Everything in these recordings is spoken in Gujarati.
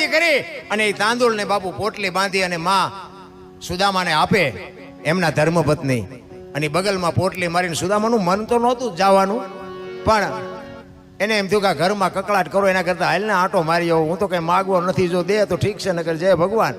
વિધિ કરી અને એ તાંદૂળને બાપુ પોટલી બાંધી અને માં સુદામાને આપે એમના ધર્મપત્ની. અને બગલમાં પોટલી મારીને સુદામાનું મન તો નહોતું જવાનું. પણ એને એમ થયું કે ઘરમાં કકળાટ કરો, એના કરતા હાલને આંટો મારી આવું. હું તો કઈ માગવો નથી, જો દે તો ઠીક છે, નકર જય ભગવાન.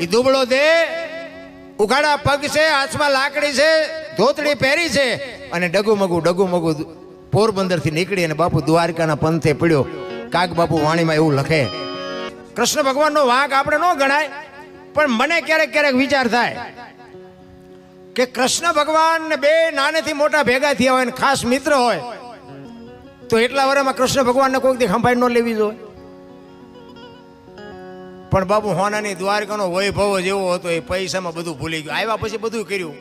એ દુબળો દે, ઉઘાડા પગ છે, હાથમાં લાકડી છે, ધોતડી પહેરી છે, અને ડગુમગુ ડગુમગુ પોરબંદરથી નીકળી અને બાપુ દ્વારકાના પંથે પડ્યો. કાગ બાપુ વાણીમાં એવું લખે કૃષ્ણ ભગવાનનો વાંક આપણે ન ગણાય, પણ મને ક્યારેક ક્યારેક વિચાર થાય કે કૃષ્ણ ભગવાન બે નાનેથી મોટા ભેગા થયા હોય ને ખાસ મિત્ર હોય, તો એટલા વર્ષમાં કૃષ્ણ ભગવાનને કોઈક દી ખંભાઈ ન લેવી જોઈએ. પણ બાબુ હોનાની દ્વારકાનો વૈભવ જેવો હતો, એ પૈસામાં બધું ભૂલી ગયું. આવ્યા પછી બધું કર્યું.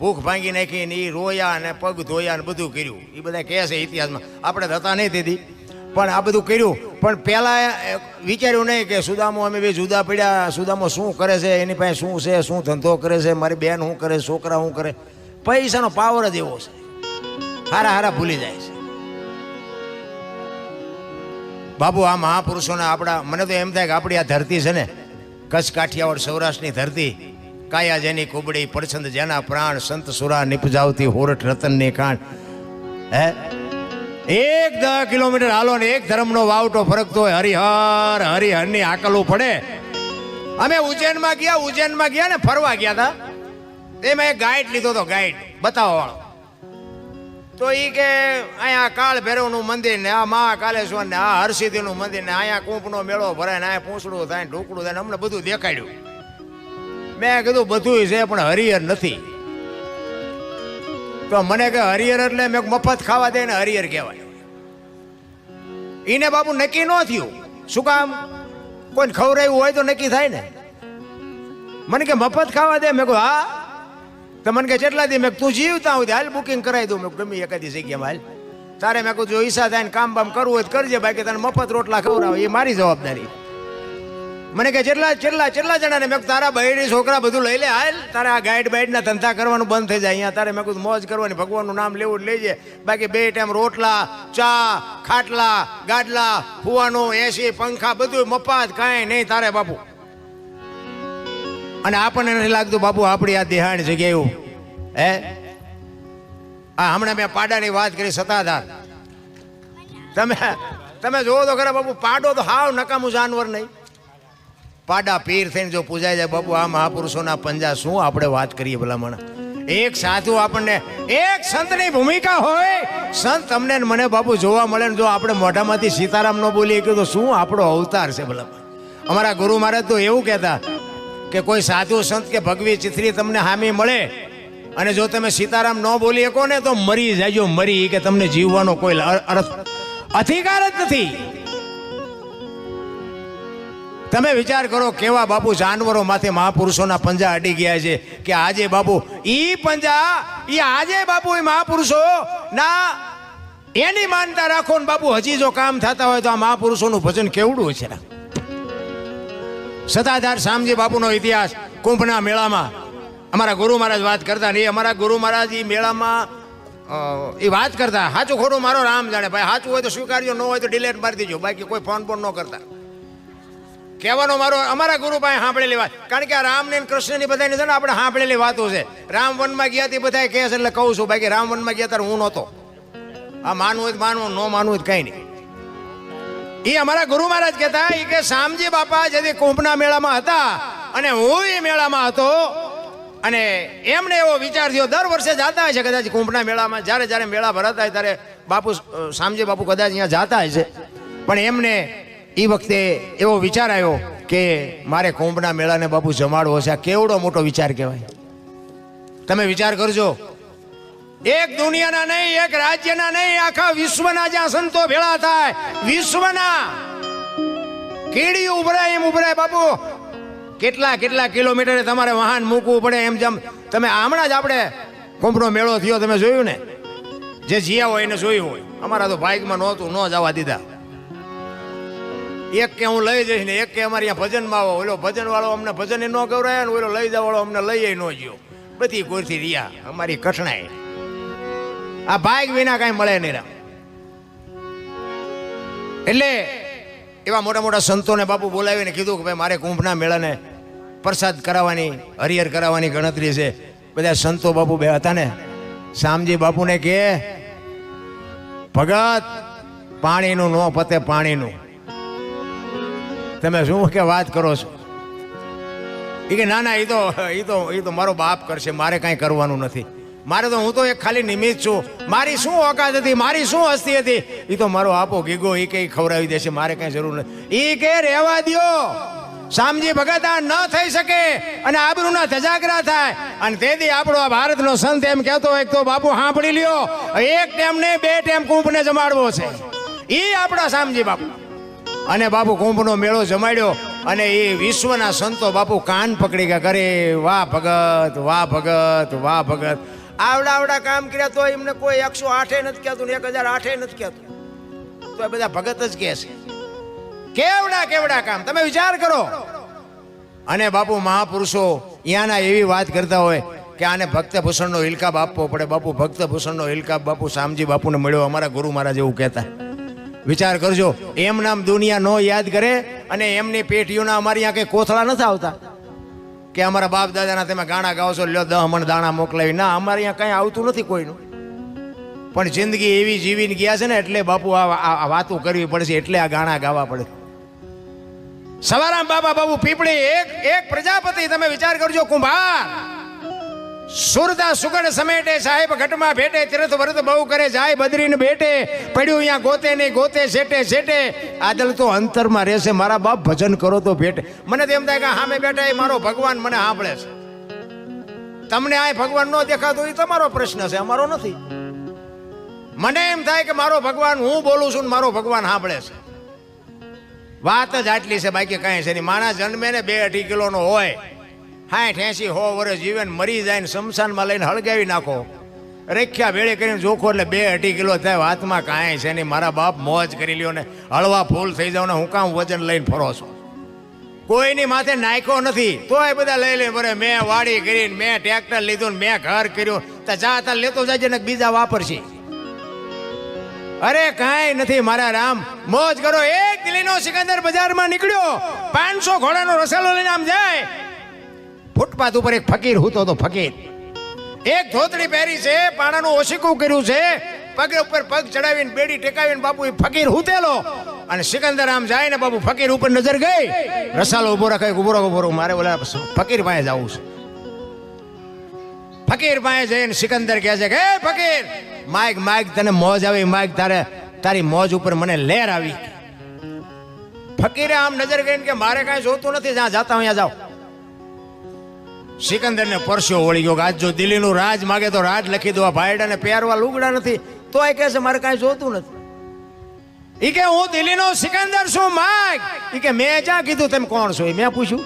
ભૂખ ભાંગી નાખી ને એ રોયા ને પગ ધોયા ને બધું કર્યું. એ બધા કહે છે ઇતિહાસમાં. આપણે થતા નહીં તેથી પણ આ બધું કર્યું. પણ પહેલાં વિચાર્યું નહીં કે સુદામો, અમે બે જુદા પડ્યા. સુદામો શું કરે છે? એની પાસે શું છે? શું ધંધો કરે છે? મારી બેન શું કરે? છોકરા શું કરે? પૈસાનો પાવર જ એવો છે. હારા હારા ભૂલી જાય છે. બાબુ આ મહાપુરુષોના આપણા, મને તો એમ થાય કે આપણી આ ધરતી છે ને કચ્છ કાઠિયાવાડ સૌરાષ્ટ્રની ધરતી. કાયા જેની કુબડી પડછંદ જેના પ્રાણ, સંત સુરા, નિપજાવતી હોરઠ રતનની ખાણ. હે? એક દસ કિલોમીટર હાલો ને એક ધર્મનો વાવટો ફરકતો હોય. હરિહર, હરિહરની આકલ પડે અમે ઉજ્જૈનમાં ગયા ઉજ્જૈનમાં ગયા ને ફરવા ગયા હતા એમાં એક ગાઈડ લીધો હતો, ગાઈડ બતાવવા વાળો તો એ કે અહીંયા કાળ ભૈરવનું મંદિર ને આ મહાકાલેશ્વર ને આ હરસિદ્ધિનું મંદિર ને અહીંયા કૂંપનો મેળો ભરાય ને અહીંયા પૂંછડું થાય ઢોકડું થાય અમને બધું દેખાડ્યું. મેં કીધું બધું છે, પણ હરિહર નથી. તો મને કે હરિયર એટલે મેં મફત ખાવા દે ને હરિયર કહેવાય. એને બાપુ નક્કી ન થયું. શું કામ? કોઈને ખવડાવ્યું હોય તો નક્કી થાય ને. મને કે મફત ખાવા દે. મેં કહું હા. તો મને કે કેટલા દી મેં તું જીવતા હોય હાલ બુકિંગ કરાવી દઉં. મેં ગમે એકાદી જગ્યામાં હાલ. તારે મેં કહું જો ઈસા થાય ને કામ બામ કરવું હોય તો કરજે. બાકી તને મફત રોટલા ખવડાવે. એ મારી જવાબદારી. મને કે જેટલા જેટલા જેટલા જણાને મેં તારા બહેરી છોકરા બધું લઈ લે, હાલ. તારે આ ગાઈડ બાઈડના ધંધા કરવાનું બંધ થઈ જાય. અહીંયા તારે મેં કીધું, મોજ કરવાની, ભગવાનનું નામ લેવું જ લેજે. બાકી બે ટાઈમ રોટલા, ચા, ખાટલા, ગાડલા, ફુવાનું, એસી, પંખા બધું મફાત, કાંઈ નહીં તારે બાપુ. અને આપણને નથી લાગતું, બાપુ, આપણી આ દેહાણ જગ્યા એવું. હે? આ હમણાં મેં પાડાની વાત કરી સતાધાર. તમે તમે જોવો તો ખરા બાપુ, પાડો તો હાવ નકામું જાનવર નહીં. પાડા પીર થઈને જો પૂજાય જાય, બાબુ, આ મહાપુરુષોના પંજા શું? આપણે વાત કરીએ ભલામણ. એક સાધુ આપણને, એક સંતની ભૂમિકા હોય. સંત તમને મને બાપુ જોવા મળે ને જો આપણે મોઢામાંથી સીતારામ ન બોલીએ કે તો શું આપણો અવતાર છે ભલામણ? અમારા ગુરુ મહારાજ તો એવું કહેતા કે કોઈ સાધુ, સંત કે ભગવી ચિત્રી તમને હામી મળે અને જો તમે સીતારામ ન બોલી શકો ને તો મરી જાજો, મરી કે તમને જીવવાનો કોઈ અર્થ અધિકાર જ નથી. તમે વિચાર કરો કેવા બાપુ જાનવરો માથે મહાપુરુષોના પંજા અડી ગયા છે કે આજે બાપુ, ઈ પંજા, ઈ આજે બાપુ એ મહાપુરુષો ના, એની માનતા રાખો ને બાપુ, હજી જો કામ થતા હોય તો આ મહાપુરુષોનું ભજન કેવડું છે? ને સદાધાર શામજી બાપુનો ઇતિહાસ કુંભના મેળામાં. અમારા ગુરુ મહારાજ વાત કરતા ને એ અમારા ગુરુ મહારાજ એ મેળામાં એ વાત કરતા સાચું ખોટું મારો રામ જાણે, ભાઈ સાચું હોય તો સ્વીકારજો, ન હોય તો ડિલેટ મારી દેજો, બાકી કોઈ ફોન ફોન ન કરતા. કહેવાનો મારો, અમારા ગુરુ પાસે સાંભળેલી વાત. કારણ કે આ રામ ને કૃષ્ણની બધાની છે ને આપણે સાંભળેલી વાતો છે. રામ વનમાં ગયા તે બધા કહે છે એટલે કહું છું, બાકી રામ વનમાં ગયા ત્યારે હું નહોતો. આ માનવું હોય માનવું, ન માનવું હોય કંઈ નહીં. એ અમારા ગુરુ મહારાજ કહેતા એ કે શામજી બાપા જેથી કુંભના મેળામાં હતા અને હું એ મેળામાં હતો. અને એમને એવો વિચાર થયો, દર વર્ષે જાતા છે કદાચ કુંભના મેળામાં. જ્યારે જ્યારે મેળા ભરાતા હોય ત્યારે બાપુ શામજી બાપુ કદાચ અહીંયા જાતા છે. પણ એમને એ વખતે એવો વિચાર આવ્યો કે મારે કુંભના મેળાને બાપુ જમાડવો છે. આ કેવડો મોટો વિચાર કહેવાય. તમે વિચાર કરજો. એક દુનિયાના નહીં, એક રાજ્યના નહીં, આખા વિશ્વના જ્યાં સંતો ભેળા થાય, વિશ્વના. કીડી ઉભરાય, એમ ઉભરાય બાપુ. કેટલા કેટલા કિલોમીટરે તમારે વાહન મૂકવું પડે એમ જેમ. તમે હમણાં જ આપણે કુંભનો મેળો થયો, તમે જોયું ને? જે જીયા હોય એને જોયું હોય. અમારા તો બાઇકમાં નહોતું, ન જવા દીધા. એક કે હું લઈ જઈશ ને એક કે અમારે અહીંયા ભજનમાં આવો. ઓલો ભજન વાળો અમને ભજન ન ગવરાય ને ઓલો લઈ જવા વાળો અમને લઈ ન ગયો. બધી કોરથી રહ્યા. અમારી કઠણાઈ. આ બાઇક વિના કાંઈ મળે નહીં રામ. એટલે એવા મોટા મોટા સંતોને બાપુ બોલાવીને કીધું કે ભાઈ મારે કુંભના મેળાને પ્રસાદ કરાવવાની, હરિહર કરાવવાની ગણતરી છે. બધા સંતો બાપુ બે હતા ને. શામજી બાપુને કે, ભગત, પાણીનું ન પતે પાણીનું. તમે શું કે વાત કરો છો? એ કે ના ના એ તો એ તો એ તો મારો બાપ કરશે, મારે કાંઈ કરવાનું નથી. મારે તો હું તો એક ખાલી નિમિત્ત છું. મારી શું ઓકાત હતી? મારી શું હસ્તી હતી? એ તો મારો આપો ગીગો એ કઈ ખવડાવી દેશે, મારે કાંઈ જરૂર નથી એ કે રહેવા દ્યો. શામજી ભગત ન થઈ શકે અને આબરૂના ધજાગરા થાય. અને તેથી આપણો આ ભારતનો સંત એમ કહેતો હોય તો બાપુ સાંભળી લ્યો. એક ટેમ ને બે ટેમ કુંભને જમાડવો છે. એ આપણા શામજી બાપુ. અને બાપુ કુંભનો મેળો જમાડ્યો અને એ વિશ્વના સંતો બાપુ કાન પકડી ગયા કરે વાહ ભગત વાહ ભગત વાહ ભગત. આવડા આવડા કામ કર્યા તો એમને કોઈ એકસો આઠે નથી કહેતું એક હજાર આઠે નથી કહેતું. તો એ બધા ભગત જ કહે છે. કેવડા કેવડા કામ? તમે વિચાર કરો. અને બાપુ મહાપુરુષો અહીંયાના એવી વાત કરતા હોય કે આને ભક્ત ભૂષણનો હિલકાબ આપવો પડે. બાપુ ભક્તભૂષણનો હિલકાબ બાપુ શામજી બાપુને મળ્યો. અમારા ગુરુ મહારાજ એવું કહેતા. વિચાર કરજો. એમ નામ દુનિયા નો યાદ કરે અને એમની પેટીઓના અમારી અહીંયા કઈ કોથળા નથી આવતા. કે અમારા બાપ દાદાના તમે ગાણા ગાઓ છો, લ્યો દહ મણ દાણા મોકલાવી. ના, અમારે અહીંયા કઈ આવતું નથી કોઈનું. પણ જિંદગી એવી જીવીને ગયા છે ને, એટલે બાપુ આ આ- આ વાતો કરવી પડશે, એટલે આ ગાણા ગાવા પડે. સવારામ બાબા બાબુ પીપળી એક એક પ્રજાપતિ, તમે વિચાર કરજો, કુંભાર. સુરતા સુગડ સમેટે સાહેબ ઘટમાં ભેટે, તીર્થ વ્રત બહુ કરે, જાય બદરીને ભેટે. પડ્યું અહીંયા ગોતે નહીં, ગોતે, શેટે શેટે. આદલ તો અંતરમાં રહેશે, મારા બાપ ભજન કરો તો ભેટે. મને તો એમ થાય કે હામે બેઠા એ મારો ભગવાન મને સાંભળે છે. તમને આ ભગવાન ન દેખાતો એ તમારો પ્રશ્ન છે, અમારો નથી. મને એમ થાય કે મારો ભગવાન, હું બોલું છું ને મારો ભગવાન સાંભળે છે. વાત જ આટલી છે, બાકી કાંઈ છે નહીં. માણસ જન્મે ને બે અઢી કિલોનો હોય. સાઠ એસી હો વર્ષ જીવન મરી જાય ને શમશાનમાં લઈને હળગાવી નાખો. રેખ્યા ભેળે કરીને જોખો એટલે બે અઢી કિલો થાય, હાથમાં કાંઈ છે નહીં. મારા બાપ મોજ કરી લ્યો ને હળવા ફૂલ થઈ જાવ ને હું કામ વજન લઈને ફરો છું. કોઈની માથે નાખ્યો નથી, તોય બધા લઈ લઈને બરે મેં વાડી કરીને, મેં ટ્રેક્ટર લીધું મેં ઘર કર્યું. તો જા, તા લેતો જાય ને બીજા વાપરશે. અરે કાંઈ નથી, મારા રામ. મોજ કરો. એક દિલ્હીનો સિકંદર બજારમાં નીકળ્યો. પાંચસો ઘોડાનો રસાલો લઈને આમ જાય. ફૂટપાથ ઉપર એક ફકીર હૂતો તો ફકીર. એક ધોતડી પહેરી છે, પાણાનું ઓશીકું કર્યું છે પગ ઉપર પગ ચડાવીને બેડી ટેકાવીને બાપુ એ ફકીર હૂતેલો. અને સિકંદર આમ જાય ને બાપુ ફકીર ઉપર નજર ગઈ. રસાલો ઊભો રાખે ઊભો રાખો ઊભો મારે ઓલા ફકીર પાસે જવું છે. ફકીર પાસે જઈને સિકંદર કહે છે કે, "હે ફકીર માઇક માઇક તને મોજ આવી માઇક તારે, તારી મોજ ઉપર મને લહેર આવી. ફકીરે આમ નજર ગઈ કે, મારે કાંઈ જોતું નથી, જ્યાં જાતા અહીંયા જાઓ. સિકંદરને પરસ્યો વળી ગયો આજ જો દિલ્હીનું રાજ માગે તો રાજ લખી દો. આ ભાઈડાને પહેરવા લુગડા નથી. તો એ કહે છે, મારે કાંઈ જોતું નથી. ઈ કે હું દિલ્હીનો સિકંદર છું, માગ. ઈ કે મેં જ્યાં કીધું તમે કોણ છો? એ મેં પૂછ્યું.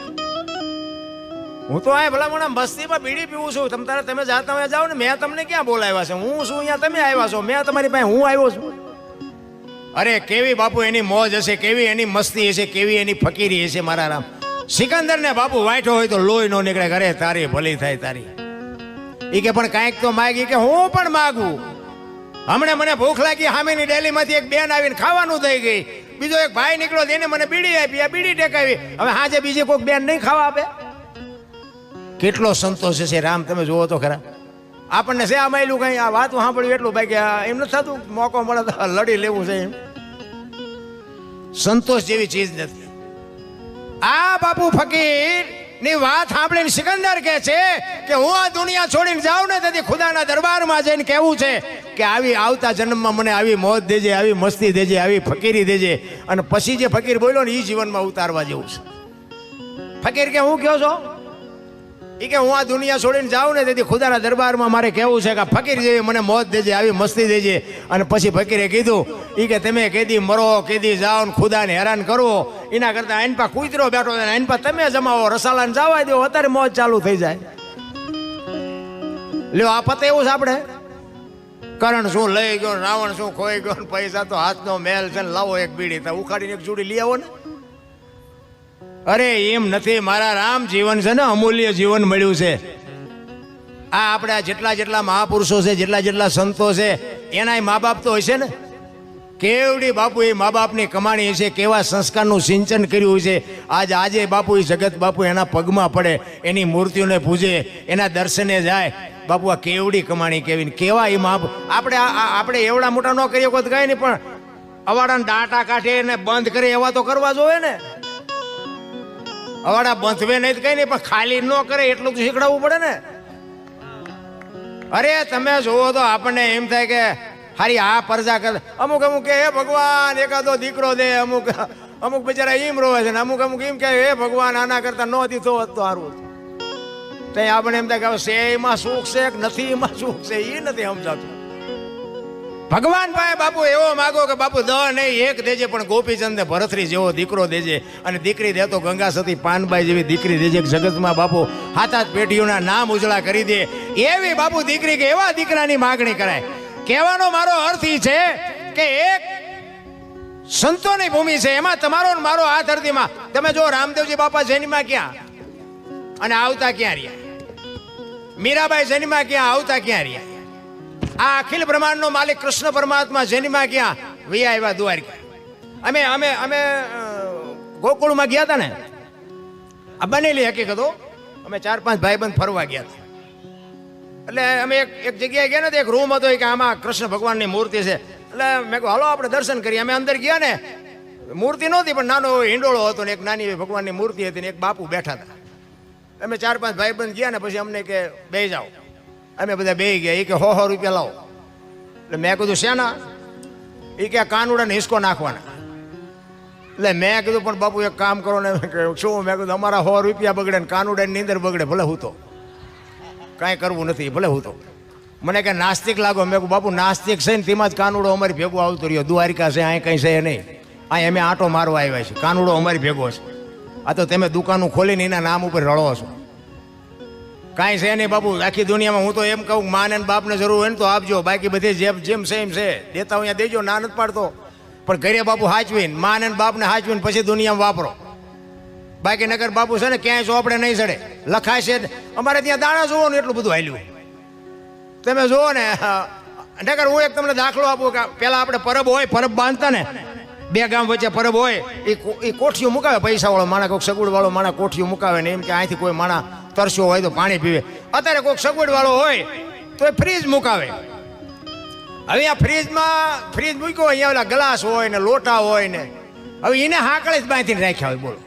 હું તો આ મસ્તી મસ્તીમાં બીડી પીવું છું. તમે તારે, તમે જાતા હોય, જાઓ ને, મેં તમને ક્યાં બોલાવ્યા છે? હું શું અહીંયા, તમે આવ્યા છો. મેં તમારી પાસે હું આવ્યો છું? અરે, કેવી બાપુ એની મોજ હશે, કેવી એની મસ્તી હશે, કેવી એની ફકીરી હશે, મારા રામ. સિકંદર ને બાપુ વાંઠો હોય તો લોહી નો નીકળે ઘરે, તારી ભલી થાય તારી. એ કે પણ કાંઈક તો માગી કે હું પણ માગું. હમણે મને ભૂખ લાગી સામેની ડેલીમાંથી એક બેન આવીને ખાવાનું થઈ ગઈ. બીજો એક ભાઈ નીકળ્યો તેને મને બીડી આપી, આ બીડી ટેકાવી. હવે હાજે બીજી કોઈક બેન નહીં ખાવા આપે? કેટલો સંતોષ છે રામ, તમે જુઓ તો ખરા. આપણને છે આ માયલું કઈ? આ વાત સાંભળ્યું એટલું ભાઈ આ એમ નથી થતું, મોકો મળે તો લડી લેવું છે એમ. સંતોષ જેવી ચીજ નથી. આ બાપુ ફકીરની વાત સાંભળીને સિકંદર કહે છે કે હું આ દુનિયા છોડીને જાઉં ને તેથી ખુદાના દરબારમાં જઈને કહેવું છે કે આવી આવતા જન્મમાં મને આવી મોત દેજે, આવી મસ્તી દેજે, આવી ફકીરી દેજે અને પછી જે ફકીર બોલ્યો ને એ જીવનમાં ઉતારવા જેવું છે. ફકીર કે હું કહો છો? ઈ કે હું આ દુનિયા છોડીને જાઉં ને તેથી ખુદાના દરબારમાં મારે કહેવું છે કે ફકીર જેવી મને મોત દેજે, આવી મસ્તી દેજે. અને પછી ફકીરે કીધું એ કે તમે કેદી મરો, કેદી જાઓ ને ખુદાને હેરાન કરવો એના કરતાં એન પા કૂતરો બેઠો છે આઈન પા તમે જમાવો રસાલાને જવા દો, અત્યારે મોજ ચાલુ થઈ જાય. લ્યો, આ પતે એવું છે આપણે? કરણ શું લઈ ગયો રાવણ શું ખોઈ ગયો પૈસા તો હાથનો મેલ છે ને લાવો એક બીડી. તો ઉખાડીને એક જોડી લઈ આવો ને. અરે, એમ નથી, મારા રામ જીવન છે ને, અમૂલ્ય જીવન મળ્યું છે. આ આપણા જેટલા જેટલા મહાપુરુષો છે, જેટલા જેટલા સંતો છે એના મા બાપ તો હશે ને? કેવડી બાપુ એ મા બાપની કમાણી છે કેવા સંસ્કારનું સિંચન કર્યું છે આજ, આજે બાપુ એ જગત બાપુ એના પગમાં પડે, એની મૂર્તિઓને પૂજે, એના દર્શને જાય. બાપુ, આ કેવડી કમાણી કેવી કેવા એ મા આપણે આપણે એવડા મોટા ન કરીએ કોઈ કાંઈ નહીં, પણ અવાડાને દાટા કાઢે એને બંધ કરે, એવા તો કરવા જોઈએ ને. અવાડા બંધવે નહીં કઈ નહીં, પણ ખાલી ન કરે એટલું તો શીખડાવવું પડે ને. અરે, તમે જુઓ તો આપણને એમ થાય કે હારી આ પરજા કર અમુક અમુક કે, હે ભગવાન, એકાદો દીકરો દે. અમુક અમુક બિચારા એમ રોવે છે ને, અમુક અમુક એમ કે, હે ભગવાન, આના કરતા ન દીધો હોત તો સારું તો આપણે એમ થાય કે હવે એમાં સુખ છે નથી, એમાં સુખ છે એ નથી સમજાતું. ભગવાન પાસે બાપુ એવો માગો કે બાપુ દ નહીં, એક દેજે, પણ ગોપીચંદ ભરતરી જેવો દીકરો દેજે. અને દીકરી દે તો ગંગા સતી પાનબાઈ જેવી દીકરી દેજે જગતમાં બાપુ હાથ હાથ પેઢીઓના નામ ઉજળા કરી દે. એવી બાપુ દીકરી કે એવા દીકરાની માગણી કરાય. કહેવાનો મારો અર્થ એ છે કે એક સંતોની ભૂમિ છે. એમાં તમારો મારો આ ધરતીમાં. તમે જો રામદેવજી બાપા જૈનમાં ક્યાં? અને આવતા ક્યાં રહ્યા? મીરાબાઈ જૈનમાં ક્યાં? આવતા ક્યાં રહ્યા? આ અખિલ બ્રહ્માંડનો માલિક કૃષ્ણ પરમાત્મા જન્મા ક્યાં વૈયા આવ્યા દ્વારકા અમે અમે અમે ગોકુળમાં ગયા હતા ને? આ બનેલી હકીકતો અમે ચાર પાંચ ભાઈબંધ ફરવા ગયા હતા એટલે અમે એક એક જગ્યાએ ગયા ને તો એક રૂમ હતો કે આમાં કૃષ્ણ ભગવાનની મૂર્તિ છે. એટલે મેં કહ્યું, હાલો, આપણે દર્શન કરીએ. અમે અંદર ગયા ને, મૂર્તિ નહોતી, પણ નાનો હિંડોળો હતો ને એક નાની ભગવાનની મૂર્તિ હતી ને એક બાપુ બેઠા હતા અમે ચાર પાંચ ભાઈબંધ ગયા ને, પછી અમને કે બે જાઓ. અમે બધા બે ગયા. એ કે, હો હો, રૂપિયા લાવો. એટલે મેં કીધું, શેના? એ કે કાનુડાને હિસકો નાખવાના. એટલે મેં કીધું, પણ બાપુ, એક કામ કરો ને. શું? મેં કીધું, અમારા હો રૂપિયા બગડે ને કાનુડાની નીંદર બગડે, ભલે હું તો. કાંઈ કરવું નથી, ભલે હું તો. મને કે નાસ્તિક લાગો. મેં બાપુ, નાસ્તિક છે ને તેમાં જ કાનુડો અમારી ભેગો આવતો રહ્યો. દ્વારિકા છે અહીં કંઈ છે નહીં. અહીં અમે આંટો મારવા આવ્યા છે કાનુડો અમારી ભેગો છે. આ તો તમે દુકાનો ખોલીને એના નામ ઉપર રળો છો. કાંઈ છે નહીં બાપુ, આખી દુનિયામાં હું તો એમ કહું માને બાપને જરૂર હોય ને તો આપજો, બાકી બધી જેમ જેમ એમ છે. દેતા અહીંયા દેજો, ના નથી પાડતો. પણ ઘરે બાપુ હાચવીને માને બાપને હાચવીને પછી દુનિયામાં વાપરો. બાકી નગર બાપુ છે ને, ક્યાંય ચોપડે નહીં ચડે. લખાય છે અમારે ત્યાં દાણા જોવો ને એટલું બધું હાલ્યું. તમે જુઓ ને નગર હું એક તમને દાખલો આપું કે પેલા આપણે પરબ હોય, પરબ બાંધતા ને, બે ગામ વચ્ચે પરબ હોય એ કો- કોઠીઓ મુકાવે પૈસાવાળો, માણા કોઈક સગવડ વાળો માણા કોઠીઓ મુકાવે ને એમ કે અહીંથી કોઈ માણા તરસ્યો હોય તો પાણી પીવે. અત્યારે કોઈક સગવડ વાળો હોય તો એ ફ્રીજ મુકાવે. હવે આ ફ્રીજમાં, ફ્રીજ મૂક્યો અહીંયા ઓલા ગ્લાસ હોય ને લોટા હોય ને, હવે એને હાકળે જ બાંધીને રાખ્યા હોય, બોલો.